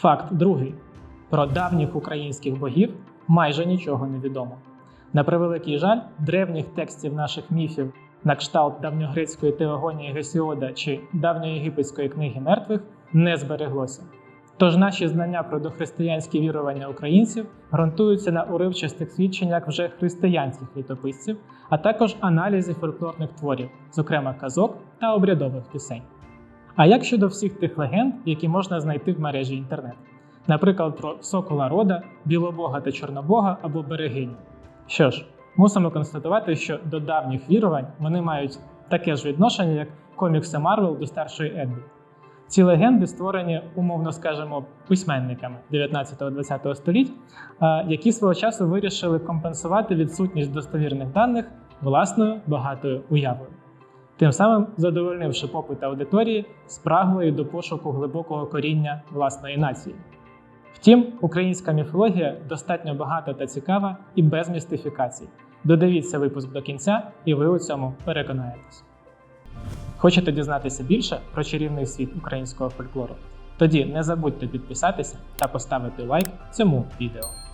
Факт другий: про давніх українських богів майже нічого не відомо. На превеликий жаль, древніх текстів наших міфів, на кшталт давньогрецької теогонії Гесіода чи давньоєгипетської книги мертвих, не збереглося. Тож наші знання про дохристиянські вірування українців ґрунтуються на уривчастих свідченнях вже християнських літописців, а також аналізі фольклорних творів, зокрема казок та обрядових пісень. А як щодо всіх тих легенд, які можна знайти в мережі інтернет? Наприклад, про Сокола Рода, Білобога та Чорнобога або Берегиню. Що ж, мусимо констатувати, що до давніх вірувань вони мають таке ж відношення, як комікси Марвел до старшої Едди. Ці легенди створені, умовно скажемо, письменниками 19-20 століть, які свого часу вирішили компенсувати відсутність достовірних даних власною багатою уявою, тим самим задовольнивши попит аудиторії спраглою до пошуку глибокого коріння власної нації. Втім, українська міфологія достатньо багата та цікава і без містифікацій. Додивіться випуск до кінця, і ви у цьому переконаєтесь. Хочете дізнатися більше про чарівний світ українського фольклору? Тоді не забудьте підписатися та поставити лайк цьому відео.